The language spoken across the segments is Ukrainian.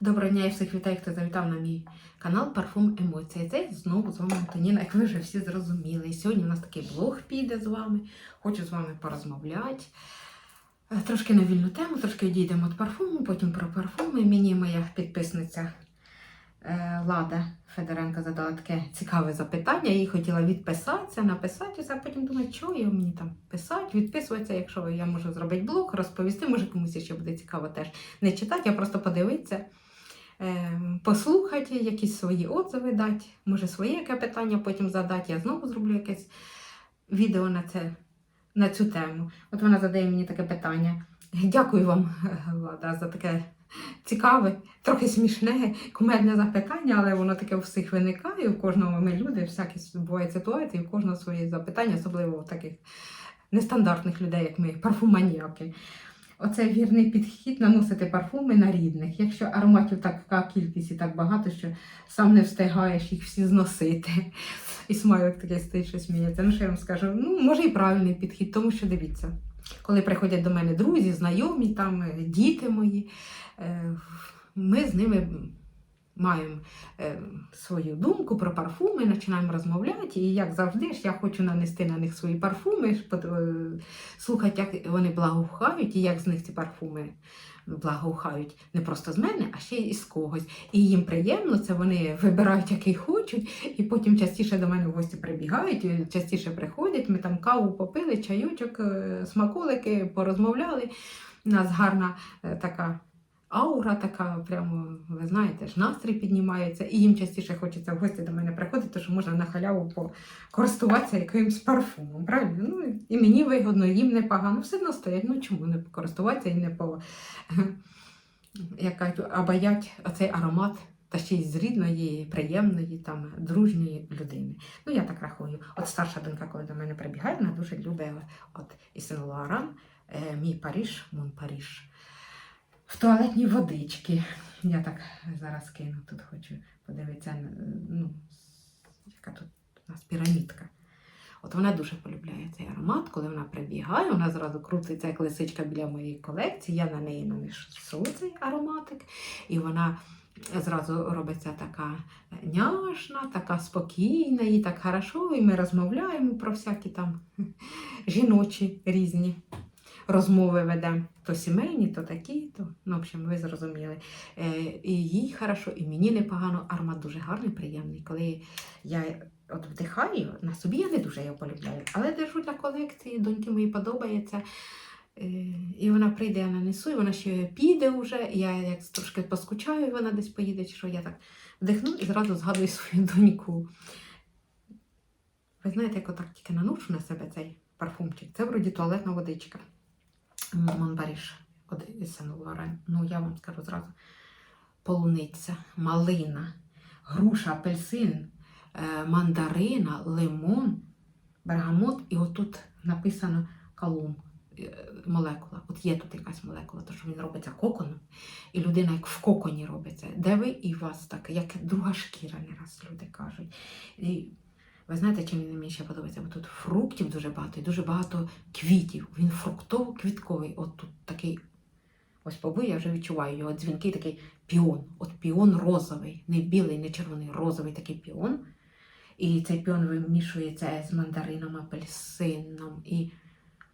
Доброго дня і всіх вітаю, хто завітав на мій канал Парфум Емоції. Це знову з вами Антоніна, як ви вже всі зрозуміли. І сьогодні у нас такий блог піде з вами. Хочу з вами порозмовляти. Е, Трошки на вільну тему, трошки дійдемо від парфуму, потім про парфуми. Мені моя підписниця е, Лада Федоренко задала таке цікаве запитання. Я їй хотіла відписатися, написатися, а потім думаю, що я мені там писати, відписуватися, якщо я можу зробити блог, розповісти, може комусь ще буде цікаво теж не читати, а просто подивитися, послухати, якісь свої отзиви дати, може своє яке питання потім задати. Я знову зроблю якесь відео на це. На цю тему. От вона задає мені таке питання. Дякую вам, Влада, за таке цікаве, трохи смішне, кумедне запитання, але воно таке у всіх виникає. У кожного ми люди, всякі бувають ситуації, у кожного свої запитання, особливо у таких нестандартних людей, як ми, парфуманіяки. Оце вірний підхід наносити парфуми на рідних. Якщо ароматів така кількість і так багато, що сам не встигаєш їх всі зносити. І смайлик таке стоїть, що сміється. Ну, що я вам скажу, ну, може і правильний підхід, тому що дивіться, коли приходять до мене друзі, знайомі, там, е, діти мої, е, ми з ними маємо е, свою думку про парфуми, починаємо розмовляти. І як завжди ж я хочу нанести на них свої парфуми, е, слухати, як вони благоухають і як з них ці парфуми благоухають не просто з мене, а ще й із когось. І їм приємно, це вони вибирають, який хочуть, і потім частіше до мене в гості прибігають, частіше приходять. Ми там каву попили, чайочок, е, смаколики, порозмовляли. У нас гарна е, така. Аура така, прямо, ви знаєте, ж настрій піднімається, і їм частіше хочеться в гості до мене приходити, тому що можна на халяву користуватися якимось парфумом. Правильно? Ну, і мені вигодно, їм непогано. Все одно стоять. Ну чому не користуватися і не по як кажуть, обаять оцей аромат, та ще й з рідної, приємної, там, дружньої людини. Ну, я так рахую. От старша донька, коли до мене прибігає, вона дуже любить от Ісен Луаран, е, мій Паріж, Мон Паріж. В туалетні водички. Я так зараз кину, тут хочу подивитися, ну, яка тут у нас пірамідка. От вона дуже полюбляє цей аромат, коли вона прибігає, вона зразу крутиться як лисичка біля моєї колекції. Я на неї нанесу цей ароматик, і вона зразу робиться така няшна, така спокійна, їй так хорошо, і ми розмовляємо про всякі там жіночі різні розмови ведемо. То сімейні, то такі, то ну, в общем, ви зрозуміли. Е, і їй хорошо, і мені непогано. Аромат дуже гарний, приємний. Коли я от вдихаю, на собі я не дуже його полюбляю, але держу для колекції, доньки мої подобається. Е, І вона прийде, я нанесу, і вона ще піде вже. Я як трошки поскучаю, і вона десь поїде, що я так вдихну і зразу згадую свою доньку. Ви знаєте, як отак тільки наношу на себе цей парфумчик. Це вроді туалетна водичка. Монбаріж Сен-Лорен. Ну, я вам скажу зразу. Полуниця, малина, груша, апельсин, е, мандарина, лимон, бергамот, і отут написано калум, е, молекула. От є тут якась молекула, то що він робиться коконом, і людина як в коконі робиться. Де ви і вас так, як друга шкіра, не раз люди кажуть. І ви знаєте, чим він мені ще подобається? Бо тут фруктів дуже багато і дуже багато квітів. Він фруктово-квітковий. От тут такий, ось побив, я вже відчуваю його дзвінкий такий піон. От піон розовий, не білий, не червоний, розовий такий піон. І цей піон вимішується з мандарином, апельсином, і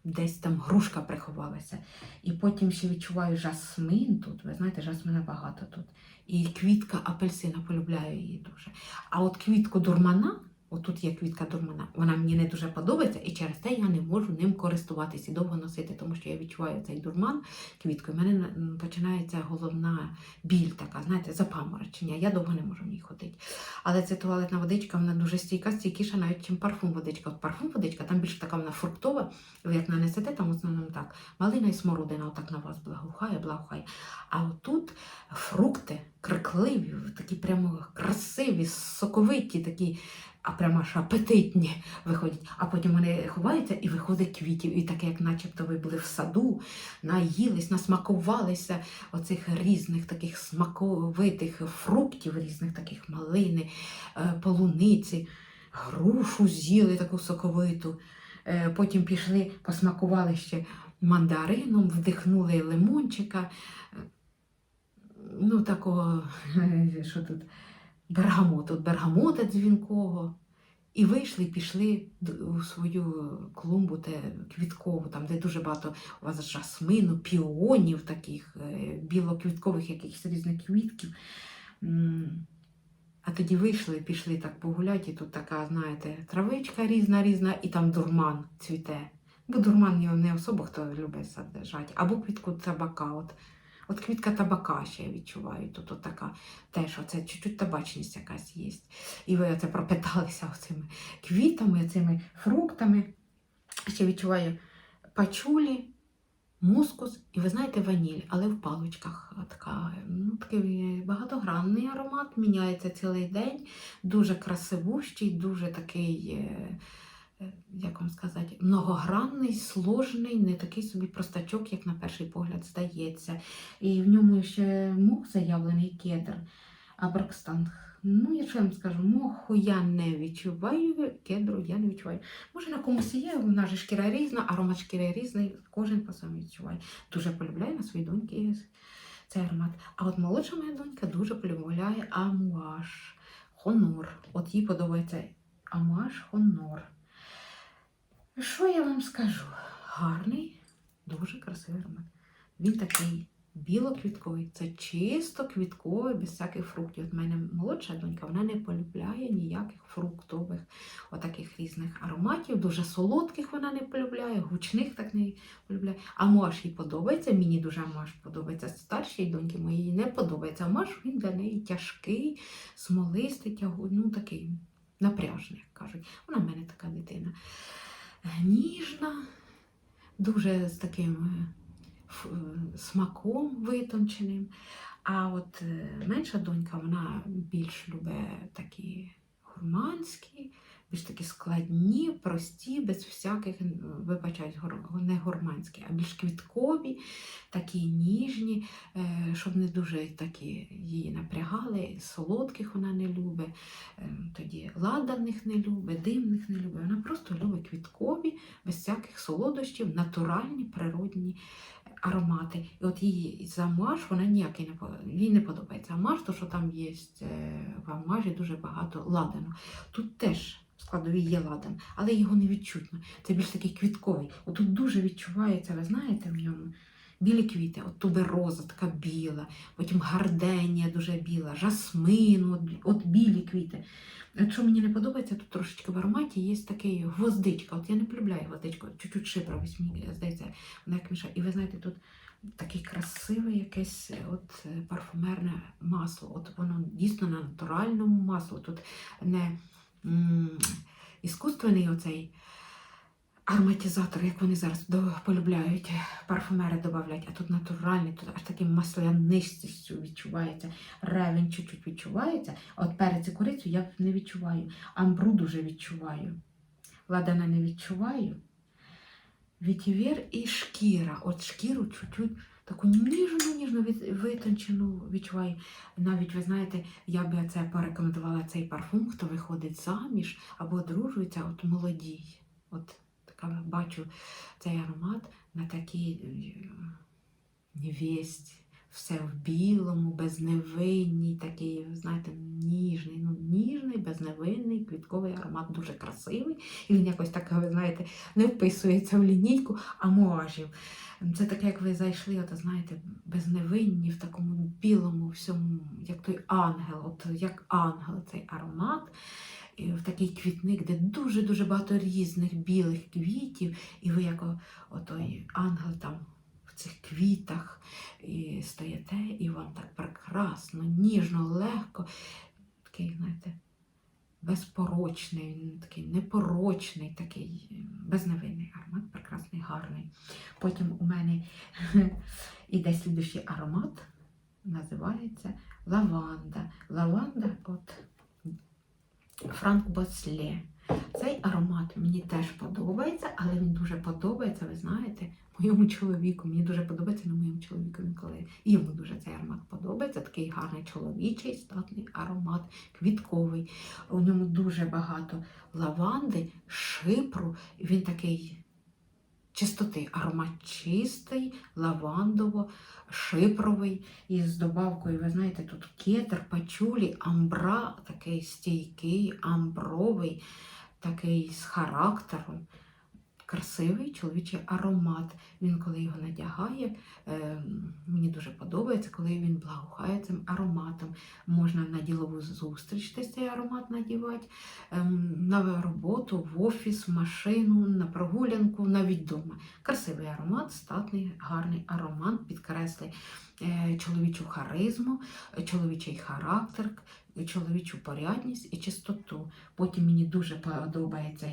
десь там грушка приховалася. І потім ще відчуваю жасмин тут. Ви знаєте, жасмина багато тут. І квітка апельсина, полюбляю її дуже. А от квітку дурмана. Отут є квітка дурмана, вона мені не дуже подобається, і через те я не можу ним користуватися і довго носити, тому що я відчуваю цей дурман квіткою. У мене починається головна біль, така, знаєте, запаморочення. Я довго не можу в ній ходити. Але ця туалетна водичка, вона дуже стійка, стійкіша, навіть чим парфум водичка. От парфум водичка, там більш така вона фруктова. Ви як нанесете, там в основному так. Малина і смородина отак на вас благоухає, благоухає. А отут фрукти крикливі, такі прямо красиві, соковиті, такі а прямо аж апетитні виходять. А потім вони ховаються і виходить квітів. І таке, як начебто ви були в саду, наїлись, насмакувалися оцих різних таких смаковитих фруктів, різних таких малини, е, полуниці, грушу з'їли таку соковиту. Е, Потім пішли, посмакували ще мандарином, вдихнули лимончика. Ну, ну такого, що тут, бергамоту, от бергамота дзвінкого. І вийшли, пішли у свою клумбу те, квіткову, там, де дуже багато у вас жасмину, піонів таких, е, білоквіткових якихось різних квітків. А тоді вийшли, пішли так погуляти, і тут така, знаєте, травичка різна, різна, і там дурман цвіте. Бо дурман не особо хто любить саджати. Або квітку табака. От, от квітка табака ще я відчуваю. Тут от така теж оце чуть-чуть табачність якась є. І ви оце пропиталися оцими квітами, цими фруктами. Ще відчуваю пачулі, мускус і ви знаєте ваніль, але в паличках. Така, ну, такий багатогранний аромат, міняється цілий день, дуже красивущий, дуже такий. Е, Як вам сказати, многогранний, сложний, не такий собі простачок, як на перший погляд здається. І в ньому ще мох заявлений кедр, а Брокстан. Ну, якщо я вам скажу, моху я не відчуваю, кедру я не відчуваю. Може, на комусь є, в нас же шкіра різна, аромат шкіри різний, кожен по своєму відчуває. Дуже полюбляю на своїй доньки цей аромат. А от молодша моя донька дуже полюбляє амуаш, хонор. От їй подобається амуаш хонор. Що я вам скажу? Гарний, дуже красивий аромат. Він такий білоквітковий. Це чисто квітковий, без всяких фруктів. От мене молодша донька, вона не полюбляє ніяких фруктових, отаких різних ароматів. Дуже солодких вона не полюбляє, гучних так не полюбляє. А маш їй подобається. Мені дуже маш подобається. Старшій доньки моїй не подобається. А маш він для неї тяжкий, смолистий, тягу, ну такий напряжний, як кажуть. Вона в мене така дитина. Ніжна, дуже з таким е, е, смаком витонченим. А от е, менша донька, вона більш любить такі гурманські, більш такі складні, прості, без всяких, е, вибачаюсь, не гурманські, а більш квіткові, такі ніжні, е, щоб не дуже такі її напрягали. Солодких вона не любить, е, тоді ладаних не любить, димних не любить. Вона просто любить квіткові, без всяких солодощів, натуральні, природні аромати. І от її замаш, вона ніякий не їй не подобається. А то що там є в амажі дуже багато ладану. Тут теж складові є ладан, але його не відчутно. Це більш такий квітковий. От тут дуже відчувається, ви знаєте, в ньому. Білі квіти, от тубероза така біла, потім гарденія дуже біла, жасмин, от, от білі квіти. От що мені не подобається, тут трошечки в ароматі є такий гвоздичка. От я не полюбляю гвоздичку, чуть-чуть шипра, ось мені здається, вона як мішає. І ви знаєте, тут таке красиве якесь от парфумерне масло. От воно дійсно на натуральному маслу. Тут не іскусственний оцей ароматизатор, як вони зараз полюбляють, парфумери додають, а тут натуральний, тут аж таким маслянистістю відчувається, ревень чуть-чуть відчувається, от перець і курицю я не відчуваю, амбру дуже відчуваю. Ладана не відчуваю. Вітівір і шкіра. От шкіру чуть-чуть таку ніжну, ніжну витончену відчуваю. Навіть ви знаєте, я би це порекомендувала цей парфум, хто виходить заміж або одружується, от молодій. От така бачу цей аромат на такій е, невесті. Все в білому, безневинній, такий, знаєте, ніжний, ну ніжний, безневинний, квітковий аромат, дуже красивий. І він якось так, ви знаєте, не вписується в лінійку амуажів. Це таке, як ви зайшли, от, знаєте, безневинні, в такому білому всьому, як той ангел, от як ангел цей аромат. І в такий квітник, де дуже-дуже багато різних білих квітів, і ви як отой ангел там цих квітах і стоїте, і вам так прекрасно, ніжно, легко, такий, знаєте, безпорочний, такий непорочний, такий е, безневинний аромат, прекрасний, гарний. Потім у мене іде слідущий аромат, називається лаванда. Лаванда от Франк Босле. Цей аромат мені теж подобається, але він дуже подобається, ви знаєте, моєму чоловіку. Мені дуже подобається на моєму чоловіку, і йому дуже цей аромат подобається. Такий гарний чоловічий, статний аромат, квітковий. У ньому дуже багато лаванди, шипру. Він такий чистоти. Аромат чистий, лавандово, шипровий із добавкою, ви знаєте, тут кетер, пачулі, амбра, такий стійкий, амбровий, такий з характером. Красивий чоловічий аромат. Він, коли його надягає, е, мені дуже подобається, коли він благоухає цим ароматом. Можна на ділову зустріч десь цей аромат надівати, ем, на роботу, в офіс, в машину, на прогулянку, навіть вдома. Красивий аромат, статний, гарний аромат, підкреслює е, чоловічу харизму, чоловічий характер, чоловічу порядність і чистоту. Потім мені дуже подобається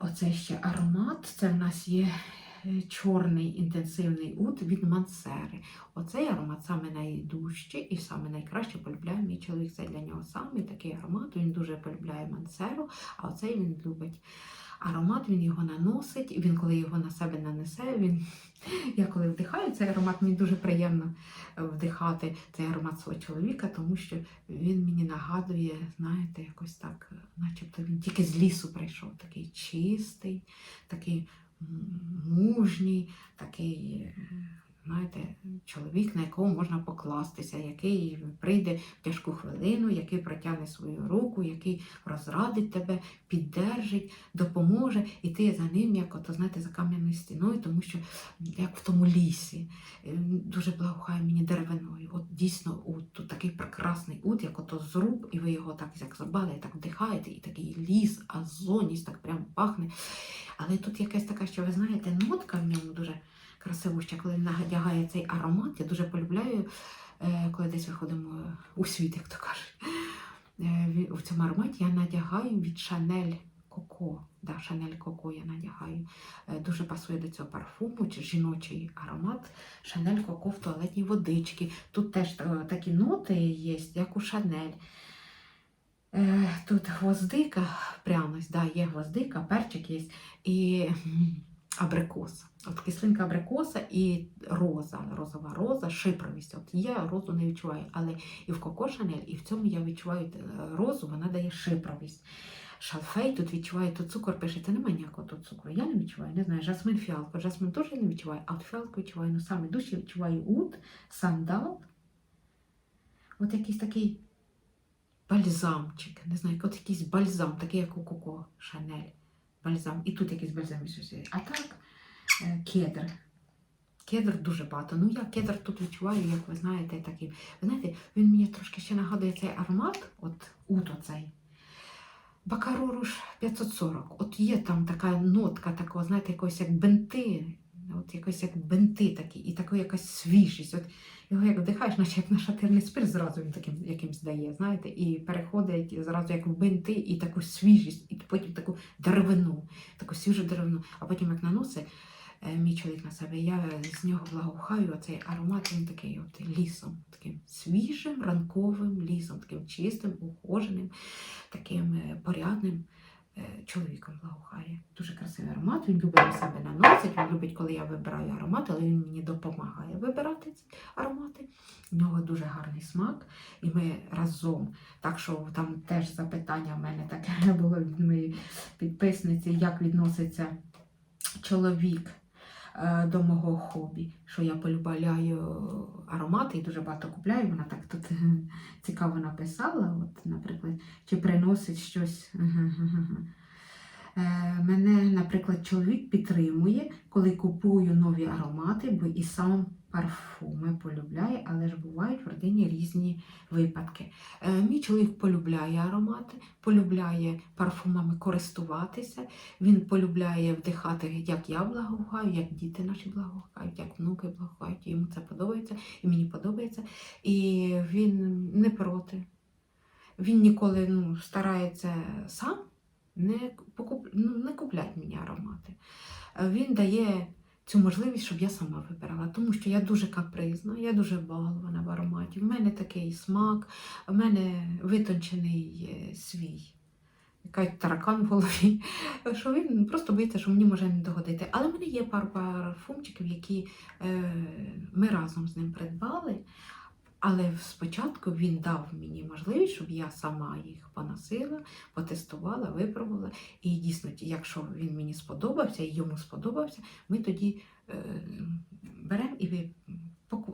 оцей ще аромат. Це в нас є е, чорний інтенсивний ут від Мансери. Оцей аромат саме найдужчий і саме найкраще полюбляє мій чоловік. Це для нього саме такий аромат. Він дуже полюбляє Мансеру, а оцей він любить. Аромат він його наносить, він, коли його на себе нанесе, він я коли вдихаю цей аромат, мені дуже приємно е, вдихати цей аромат свого чоловіка, тому що він мені нагадує, знаєте, якось так, е, начебто він тільки з лісу прийшов, такий чистий, такий мужній, такий, е, знаєте, чоловік, на якого можна покластися, який прийде в тяжку хвилину, який протягне свою руку, який розрадить тебе, піддержить, допоможе, і ти за ним, як ото, знаєте, за кам'яною стіною, тому що як в тому лісі. Е, Дуже благохає мені деревиною. От дійсно, от, тут такий прекрасний ут, як ото зруб, і ви його так як забали, так вдихаєте, і такий ліс, азоність, так прям пахне. Але тут якась така, що ви знаєте, нотка в ньому дуже красивуща, коли надягає цей аромат. Я дуже полюбляю, е, коли десь виходимо у світ, як то кажуть. Е, В цьому ароматі я надягаю від Шанель Коко. Да, Шанель Коко я надягаю. Е, Дуже пасує до цього парфуму, чи жіночий аромат. Шанель Коко в туалетній водички. Тут теж такі ноти є, як у Шанель. Тут гвоздика, пряність, да, є гвоздика, перчик є і абрикос. От кислинка абрикоса і роза, розова роза, шипровість. От я розу не відчуваю, але і в Коко Шанель, і в цьому я відчуваю е, розу, вона дає шипровість. Шалфей тут відчуваю, тут цукор пишеться, немає ніякого тут цукру. Я не відчуваю, не знаю, жасмин фіалка. Жасмин теж я не відчуваю, а от фіалку відчуваю. Ну саме дужче відчуваю ут, сандал. От якийсь такий бальзамчик, не знаю, от якийсь бальзам, такий, як у Коко Шанель. Бальзам. І тут якийсь бальзам. А так, е, кедр. Кедр дуже багато. Ну, я кедр тут відчуваю, як ви знаєте, такий. Ви знаєте, він мені трошки ще нагадує цей аромат, от уто цей. Бакароруш 540. От є там така нотка, такого, знаєте, якогось як бенти, от якось як бенти такі, і така якась свіжість. От його як вдихаєш, наче як нашатирний спирт, зразу він таким якимсь дає, знаєте, і переходить зразу як в бенти, і таку свіжість, і потім таку деревину, таку свіжу деревину, а потім як наносить е, мій чоловік на себе, я з нього благоухаю, оцей аромат, він такий от лісом, таким свіжим ранковим лісом, таким чистим, ухоженим, таким е, порядним чоловіком благоухає. Дуже красивий аромат. Він любить на себе наносить, він любить, коли я вибираю аромат, але він мені допомагає вибирати ці аромати. У нього дуже гарний смак, і ми разом. Так що там теж запитання в мене таке було від моєї підписниці, як відноситься чоловік е, до мого хобі, що я полюбляю аромати і дуже багато купляю. Вона так тут цікаво написала. От, наприклад, чи приносить щось. Е, Мене, наприклад, чоловік підтримує, коли купую нові аромати, бо і сам парфуми полюбляє, але ж бувають в родині різні випадки. Е, Мій чоловік полюбляє аромати, полюбляє парфумами користуватися. Він полюбляє вдихати, як я благоухаю, як діти наші благоухають, як внуки благоухають. Йому це подобається, і мені подобається. І він не проти. Він ніколи ну, старається сам не, покуп... ну, не купляти мені аромати. Е, Він дає цю можливість, щоб я сама вибирала, тому що я дуже капризна, я дуже балована в ароматі. В мене такий смак, в мене витончений е, свій. Який таракан в голові, що він просто боїться, що мені може не догодити. Але в мене є пару парфумчиків, які е, ми разом з ним придбали. Але спочатку він дав мені можливість, щоб я сама їх поносила, потестувала, випробувала. І дійсно, якщо він мені сподобався і йому сподобався, ми тоді е, беремо і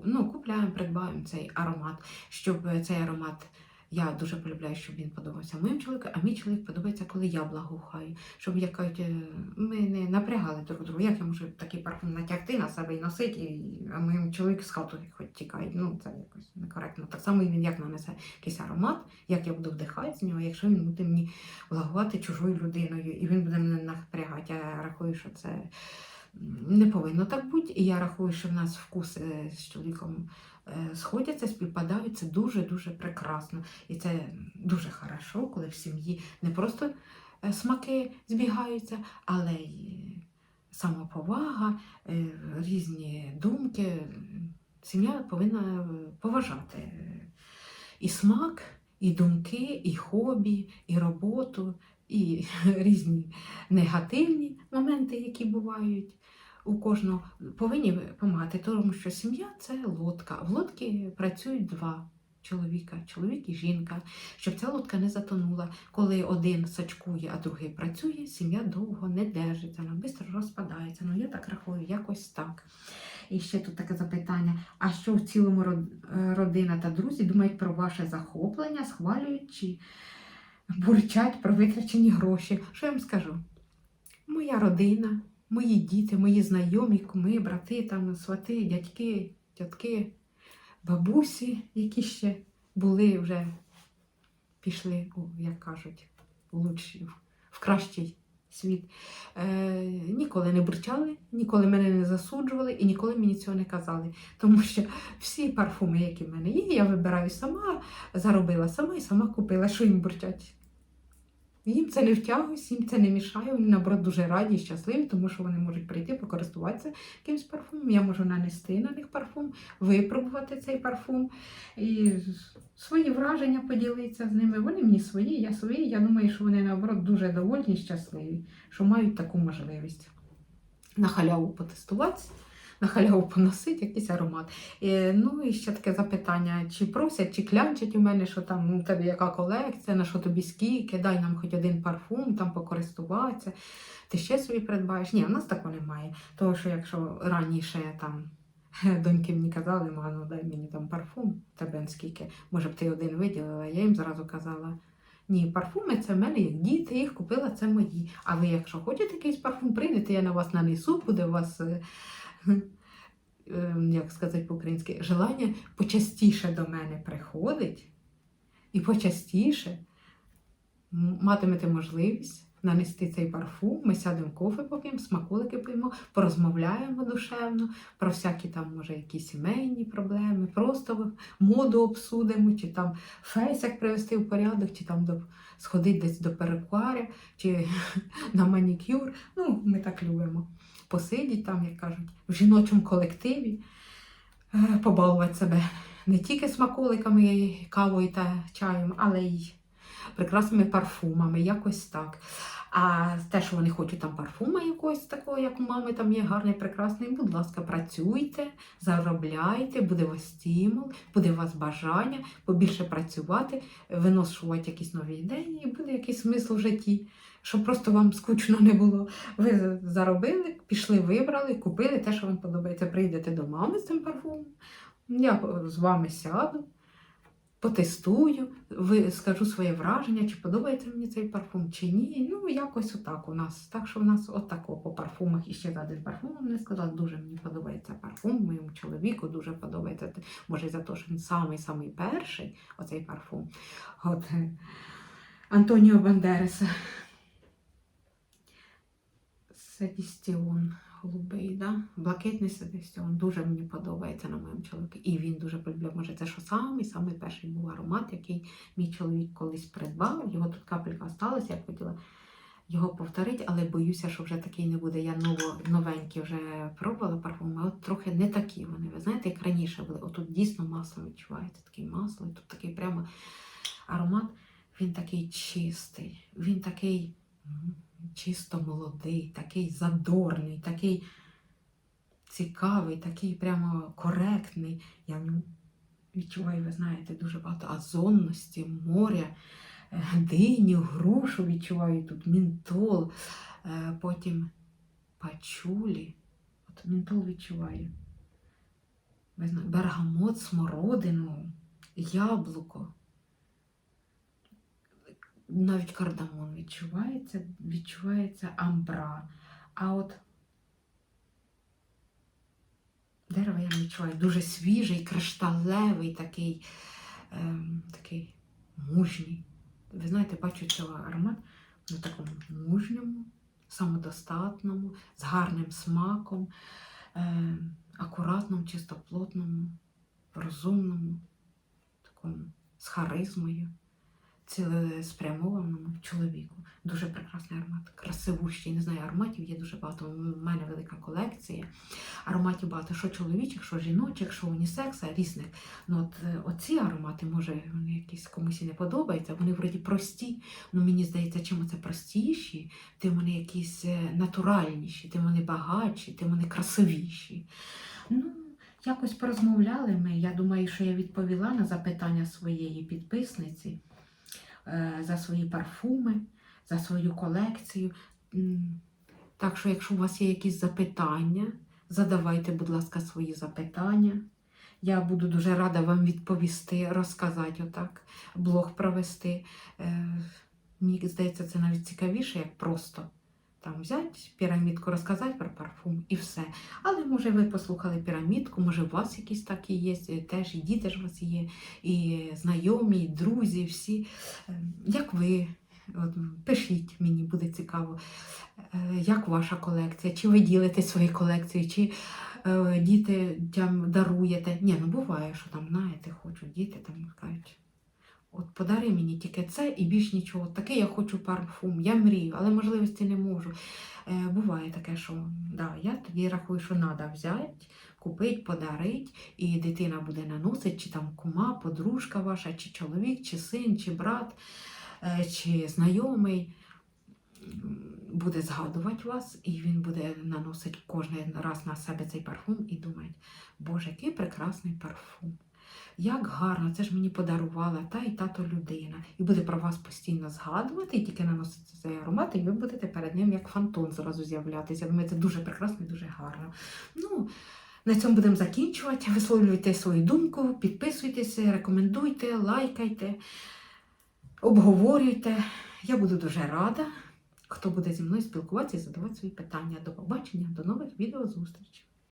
ну, купляємо, придбаємо цей аромат, щоб цей аромат. Я дуже полюбляю, щоб він подобався моїм чоловіку, а мій чоловік подобається, коли я благоухаю. Щоб як кажуть, е, ми не напрягали друг друга. Як я можу такий парфум натягти на себе і носити, і, а моєму чоловіку з хату хоч тікає. Ну це якось некоректно. Так само і він як нанесе якийсь аромат, як я буду вдихати з нього, якщо він буде мені благувати чужою людиною, і він буде мене напрягати. Я рахую, що це не повинно так бути. І я рахую, що в нас вкуси з чоловіком е, сходяться, співпадають. Це дуже-дуже прекрасно. І це дуже хорошо, коли в сім'ї не просто е, смаки збігаються, але й самоповага, е, різні думки. Сім'я повинна поважати е, і смак, і думки, і хобі, і роботу, і різні негативні моменти, які бувають у кожного, повинні допомагати, тому що сім'я це лодка. В лодці працюють два чоловіка, чоловік і жінка, щоб ця лодка не затонула. Коли один сачкує, а другий працює, сім'я довго не держиться, вона швидко розпадається. Ну я так рахую, якось так. І ще тут таке запитання: а що в цілому е, родина та друзі думають про ваше захоплення, схвалюють чи бурчать про витрачені гроші? Що я вам скажу? Моя родина, мої діти, мої знайомі, куми, брати, там, свати, дядьки, тітки, бабусі, які ще були вже пішли, як кажуть, у лучший, в кращий світ. Е, ніколи не бурчали, ніколи мене не засуджували і ніколи мені цього не казали. Тому що всі парфуми, які в мене є, я вибираю сама, заробила сама і сама купила, що їм бурчать. Їм це не втягується, їм це не мішає. Вони наоборот дуже раді і щасливі, тому що вони можуть прийти, покористуватися якимось парфумом. Я можу нанести на них парфум, випробувати цей парфум і свої враження поділитися з ними. Вони мені свої, я свої. Я думаю, що вони наоборот дуже довольні і щасливі, що мають таку можливість на халяву потестуватися. На халяву поносити якийсь аромат. Е, ну і ще таке запитання: чи просять, чи клянчать у мене, що там ну, у тебе яка колекція, на що тобі скільки, дай нам хоч один парфум, там покористуватися. Ти ще собі придбаєш? Ні, в нас такого немає. Тому що якщо раніше там доньки мені казали, ма, ну дай мені там парфум, тебе скільки, може б ти один виділила, я їм зразу казала. Ні, парфуми це в мене як діти, їх купила, це мої. А ви, якщо хочете якийсь парфум, прийдете, я на вас нанесу, буде у вас, е, як сказати по-українськи, желання почастіше до мене приходить і почастіше матимете можливість нанести цей парфум. Ми сядемо кофе поп'ємо, смаколики п'ємо, порозмовляємо душевно про всякі там, може, якісь сімейні проблеми, просто моду обсудимо, чи там фейс як привести в порядок, чи там до, сходити десь до перукаря, чи на манікюр. Ну, ми так любимо. Посидіть там, як кажуть, в жіночому колективі, е, побалувати себе не тільки смаколиками, кавою та чаєм, але й прекрасними парфумами, якось так. А те, що вони хочуть там парфума якогось такого, як у мами, там є гарний, прекрасний, будь ласка, працюйте, заробляйте, буде у вас стимул, буде у вас бажання побільше працювати, виношувати якісь нові ідеї, буде якийсь смисл в житті, щоб просто вам скучно не було. Ви заробили, пішли, вибрали, купили те, що вам подобається. Прийдете до мами з цим парфумом. Я з вами сяду, потестую, ви скажу своє враження, чи подобається мені цей парфум, чи ні. Ну, якось отак у нас. Так що у нас отако по парфумах. І ще за один парфум не сказала. Дуже мені подобається парфум, моєму чоловіку дуже подобається. Може, за те, що він самий-самий перший, оцей парфум. От е, Антоніо Бандереса. Седістіон голубий, да? блакитний седістіон. Дуже мені подобається на моєму чоловіку. І він дуже полюбляв. Може, це що самий самий перший був аромат, який мій чоловік колись придбав. Його тут капелька осталась, я хотіла його повторити, але боюся, що вже такий не буде. Я ново, новенькі вже пробувала парфуми, от трохи не такі вони. Ви знаєте, як раніше були. Отут дійсно масло відчувається, такий масло, і тут такий прямо аромат. Він такий чистий, він такий чисто молодий, такий задорний, такий цікавий, такий прямо коректний. Я відчуваю, ви знаєте, дуже багато озонності, моря, е, диню, грушу відчуваю тут, мінтол, е, потім пачулі. От мінтол відчуваю. Бергамот, смородину, яблуко. Навіть кардамон відчувається, відчувається амбра. А от дерево я не відчуваю. Дуже свіжий, кришталевий, такий, ем, такий мужній. Ви знаєте, бачу цього аромат на такому мужньому, самодостатному, з гарним смаком, ем, акуратному, чистоплотному, розумному, такому з харизмою, цілеспрямованому чоловіку. Дуже прекрасний аромат, красивущий. Не знаю, ароматів є дуже багато. У мене велика колекція. Ароматів багато, що чоловічих, що жіночих, що унісекса, різних. Ну, от е, оці аромати, може, вони якісь комусь і не подобаються, вони вроді прості. Ну мені здається, чим це простіші, тим вони якісь е, натуральніші, тим вони багатші, тим вони красивіші. Ну, якось порозмовляли ми. Я думаю, що я відповіла на запитання своєї підписниці за свої парфуми, за свою колекцію. Так що, якщо у вас є якісь запитання, задавайте, будь ласка, свої запитання. Я буду дуже рада вам відповісти, розказати отак, блог провести. Е, Мені здається, це навіть цікавіше, як просто там взяти пірамідку, розказати про парфум і все. Але може ви послухали пірамідку, може у вас якісь такі є, теж і діти ж у вас є, і знайомі, і друзі, всі. Е, Як ви? От, пишіть, мені буде цікаво, е, як ваша колекція, чи ви ділите свої колекції, чи е, діти даруєте. Ні, ну буває, що там, знаєте, хочуть діти там кажуть. От подари мені тільки це і більш нічого. Такий я хочу парфум, я мрію, але можливості не можу. Е, буває таке, що да, я тоді рахую, що треба взяти, купити, подарити, і дитина буде наносити, чи там кума, подружка ваша, чи чоловік, чи син, чи брат, е, чи знайомий. Буде згадувати вас, і він буде наносити кожен раз на себе цей парфум і думати, Боже, який прекрасний парфум. Як гарно, це ж мені подарувала та і тато людина. І буде про вас постійно згадувати, і тільки наносити цей аромат, і ви будете перед ним як фантон зразу з'являтися. Я думаю, це дуже прекрасно і дуже гарно. Ну, на цьому будемо закінчувати. Висловлюйте свою думку, підписуйтеся, рекомендуйте, лайкайте, обговорюйте. Я буду дуже рада, хто буде зі мною спілкуватися і задавати свої питання. До побачення, до нових відеозустрічей.